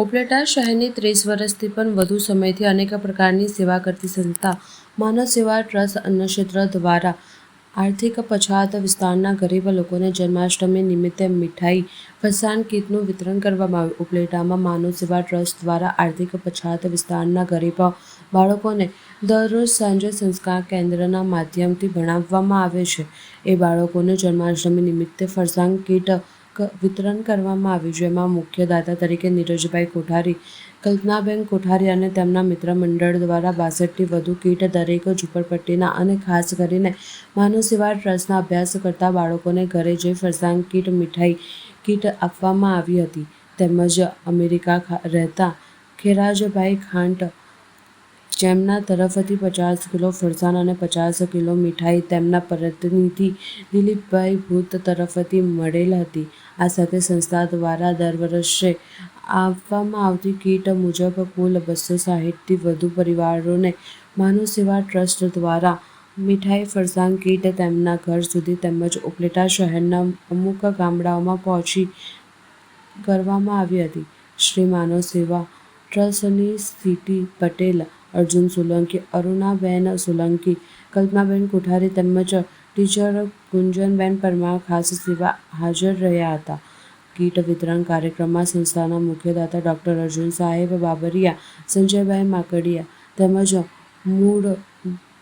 ઉપલેટા શહેરની ત્રીસ વર્ષથી પણ વધુ સમયથી અનેક પ્રકારની સેવા કરતી સંસ્થા, માનવ સેવા ટ્રસ્ટ અન્નક્ષેત્ર દ્વારા આર્થિક પછાત વિસ્તારના ગરીબ લોકોને જન્માષ્ટમી નિમિત્તે મીઠાઈ, ફરસાણ કીટનું વિતરણ કરવામાં આવ્યું. ઉપલેટામાં માનવ સેવા ટ્રસ્ટ દ્વારા આર્થિક પછાત વિસ્તારના ગરીબ બાળકોને દરરોજ સાંજે સંસ્કાર કેન્દ્રના માધ્યમથી ભણાવવામાં આવે છે. એ બાળકોને જન્માષ્ટમી નિમિત્તે ફરસાણ કીટ વિતરણ કરવામાં આવ્યું જેમાં મુખ્ય દાતા તરીકે નીરજભાઈ કોઠારી, કલ્પનાબેન કોઠારી અને તેમના મિત્ર મંડળ દ્વારા બાસઠથી વધુ કીટ દરેક ઝૂંપડપટ્ટીના અને ખાસ કરીને માનવ સેવા ટ્રસ્ટના અભ્યાસ કરતા બાળકોને ઘરે જઈ ફરસાણ કીટ, મીઠાઈ કીટ આપવામાં આવી હતી, તેમજ અમેરિકા રહેતા ખેરાજભાઈ ખાંટ જેમના તરફથી પચાસ કિલો ફરસાણ અને પચાસ કિલો મીઠાઈ તેમના પ્રતિનિધિ દિલીપભાઈ ભૂત તરફથી મળેલ હતી. આ સાથે સંસ્થા દ્વારા દર વર્ષે આપવામાં આવતી કીટ મુજબ કુલ બસો સાહીઠથી વધુ પરિવારોને માનવ સેવા ટ્રસ્ટ દ્વારા મીઠાઈ ફરસાણ કીટ તેમના ઘર સુધી તેમજ ઉપલેટા શહેરના અમુક ગામડાઓમાં પહોંચી કરવામાં આવી હતી. શ્રી માનવ સેવા ટ્રસ્ટની સ્થિતિ પટેલ અર્જુન સોલંકી, અરુણાબેન સોલંકી, કલ્પનાબેન કોઠારી તેમજ ટીચર ગુંજનબેન પરમાર ખાસ સેવા હાજર રહ્યા હતા. કીટ વિતરણ કાર્યક્રમમાં સંસ્થાના મુખ્યદાતા ડૉક્ટર અર્જુન સાહેબ બાબરિયા, સંજયભાઈ માકડિયા તેમજ મૂળ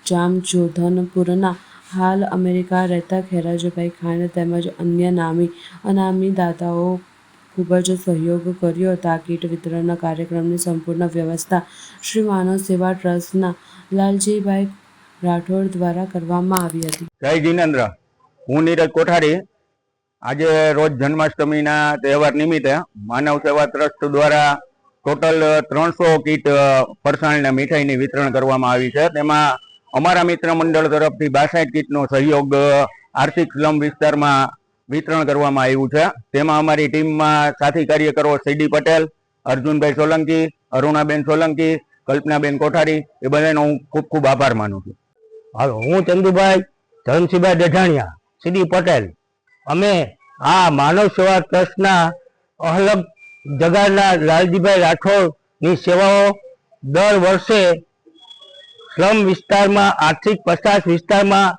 જામજોધનપુરના હાલ અમેરિકા રહેતા ખેરાજભાઈ ખાન તેમજ અન્ય નામી અનામી દાતાઓ ખૂબ જ સહયોગ કર્યો. હતો આ કીટ વિતરણના કાર્યક્રમની સંપૂર્ણ વ્યવસ્થા શ્રી માનવ સેવા ટ્રસ્ટના લાલજીભાઈ રાઠોડ દ્વારા કરવામાં આવી હતી. જય જીનેન્દ્ર. હું નીરજ કોઠારી. આજે રોજ જન્માષ્ટમીના તહેવાર નિમિત્તે માનવ સેવા ટ્રસ્ટ દ્વારા ટોટલ ત્રણસો કીટ ફરસાણના મીઠાઈની વિતરણ કરવામાં આવી છે. તેમાં અમારા મિત્ર મંડળ તરફથી બાસઠ કીટનો સહયોગ આર્થિક સ્લમ વિસ્તારમાં વિતરણ કરવામાં આવ્યું છે. તેમાં અમારી ટીમમાં સાથી કાર્યકરો સીડી પટેલ, અર્જુનભાઈ સોલંકી, અરુણાબેન સોલંકી, કલ્પનાબેન કોઠારી, એ બધાનો હું ખૂબ ખૂબ આભાર માનું છું. હાલો, હું ચંદુભાઈ ધનસિંહભાઈ દઢાણિયા સીડી પટેલ. અમે આ માનવ સેવા ટ્રસ્ટના અલગ જગાના લાલજીભાઈ રાઠોડની સેવાઓ દર વર્ષે સ્લમ વિસ્તારમાં, આર્થિક પછાત વિસ્તારમાં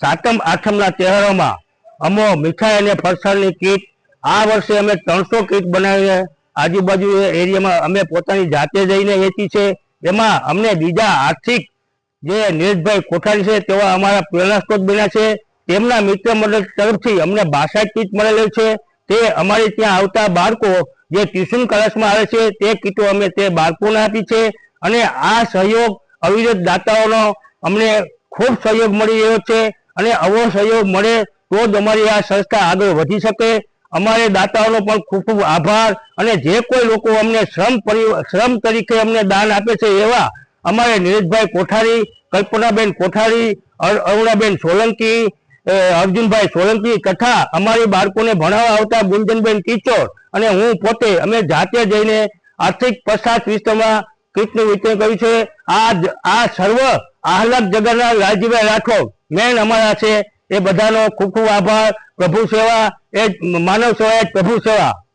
સાતમ, આઠમના તહેવારોમાં અમો મીઠાઈ અને ફરસાણની કીટ. આ વર્ષે અમે ત્રણસો કીટ બનાવીને આજુબાજુ એરિયામાં અમે પોતાની જાતે જઈને વેચી છે. એમાં અમને બીજા આર્થિક જે નીરજભાઈ કોઠારી છે તેવા અમારા પ્રેરણા સ્ત્રોત બન્યા છે. તેમના મિત્ર મંડળ તરફથી અમને બાસઠ કીટ મળેલી છે. તે અમારી ત્યાં આવતા બાળકો જે ટ્યુશન ક્લાસમાં આવે છે તે કીટો અમે તે બાળકોને આપી છે. અને આ સહયોગ અવિરત દાતાઓનો અમને ખૂબ સહયોગ મળી રહ્યો છે. અને આવો સહયોગ મળે તો જ અમારી આ સંસ્થા આગળ વધી શકે. અમારે દાતાઓનો પણ ખૂબ ખૂબ આભાર અને જે કોઈ લોકો અમને શ્રમ શ્રમ તરીકે અમને દાન આપે છે એવા અમારે નીરજભાઈ કોઠારી, કલ્પનાબેન કોઠારી, અર- અરુણાબેન સોલંકી અર્જુનભાઈ સોલંકી તથા અમારી બાળકોને ભણાવવા આવતા ગુંજનબેન કિચોર અને હું પોતે, અમે જાતે જઈને આર્થિક પછાત વિસ્તારમાં કીટનું વિતરણ કર્યું છે. આ આ સર્વ આહલાદ જગન્નાથ રાજીભાઈ રાઠોડ, મેન અમારા છે. એ બધાનો ખૂબ ખૂબ આભાર. પ્રભુ સેવા એ માનવ સેવા એ પ્રભુ સેવા.